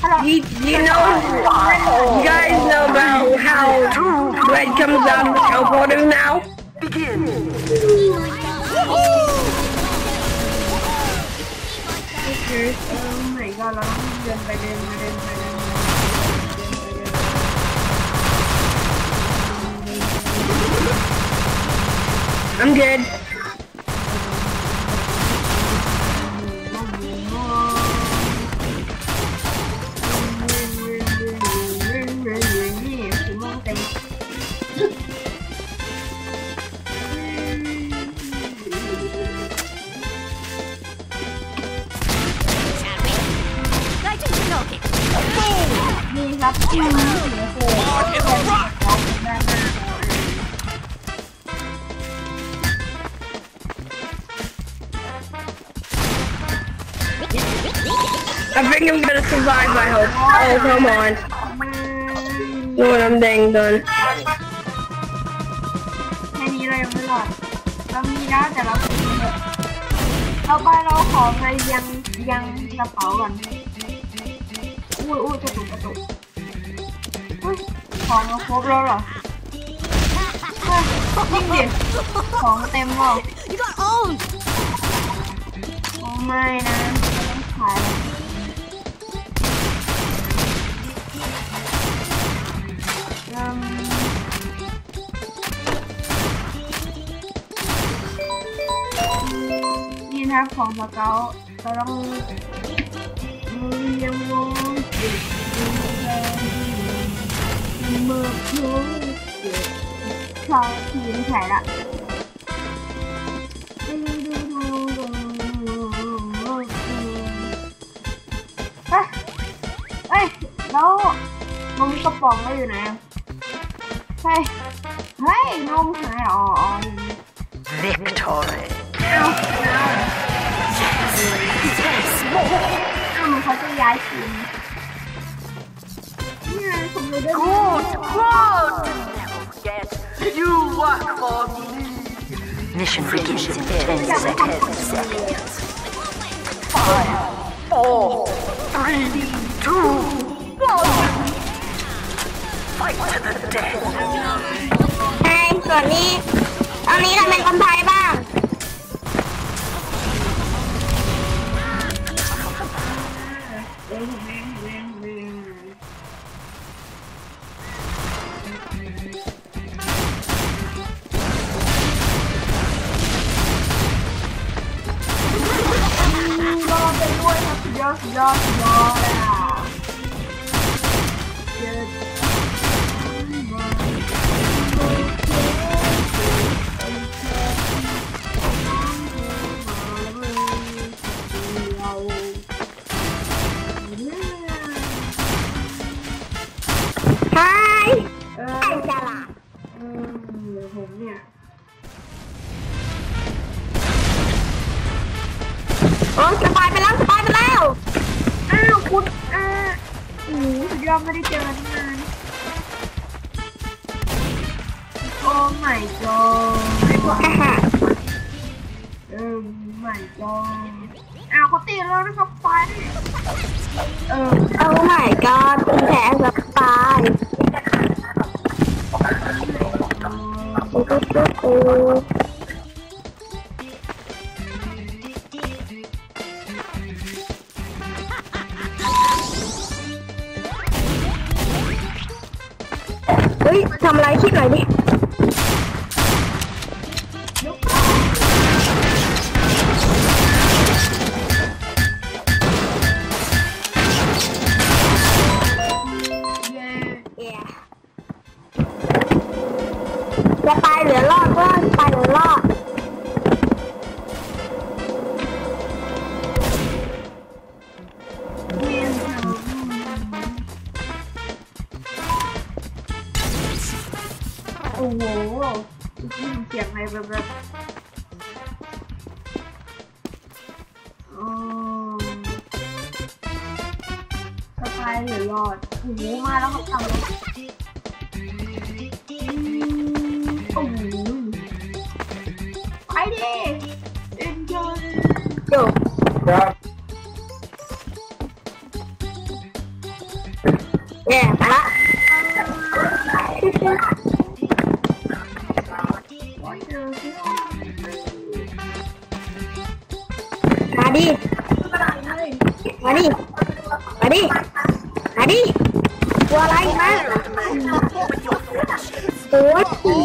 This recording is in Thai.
You, you know, you guys know about how Red comes out of the teleporter now? Begin. Okay, oh my god, I'm done by then, by then. I'm good. ครับอืมโอ้โหด้านหน้า I think I'm gonna survive, I hope. Oh, come on. มัน When I'm dang done. แค่นี้เรายังไม่รอดเรามีแล้วแต่เราเราไปเราขอไปยังยังกระเป๋าก่อนอุ้ยอุ้ยกระตุกกระตุก ของเราครบแล้วเหรอเฮ้ยยิ่งดิของเต็มหรอ You got owned! โอ้ไม่นะไม่ต้องขายแล้วเอิ่มนี่นะครับของสเกาต์เราต้องเรียงวงเก็บ เมื่อพูดเก็บชาวทีมใส่ละเอ้ยเอ้ยแล้วนมกระป๋องเรอยู่ไหนะเฮ้ยเฮ้ยนมหายอ๋ออยู่นี่ Victory. เอาเอาเอาเขาจะย้ายทีมเนี่ยผมรู้ได้ Good, good. Never forget, you work for me. Mission begins in 10 seconds. Five, four, three, two, one. Fight to the death. ใช่ส่วนนี้ ตอนนี้เราเป็นคนไทยบ้าง ครับสุดยอดสุดยอดสุดยอดอะเจ็ดเราเนี่ยใช่เอไอ้อฉลาดเออผมเนี่ยโอ้สบายไปแล้วสบายไปแล้วอ้าวคุณอ่าโอ้โหสุดยอดไม่ได้เจอกันนานโอ้ my god ฮ่าเออ my god อ้าวเขาตีแล้วนะครับไฟเออโอ้ my god คุณแพ้สบายตุ๊ตุ๊ตุ๊ตุ๊ เฮ้ยทำอะไรคิดหน่อยดิ อ้โหได้ยินเสียงอะไรแบบแบบอ๋อสบายหรือรอดโอ้โหมาแล้วครับตามรถอืมโอ้โหไปดิ enjoy อยู่เมาดิมาดิมาดิตัวอะไรมาโอ้ย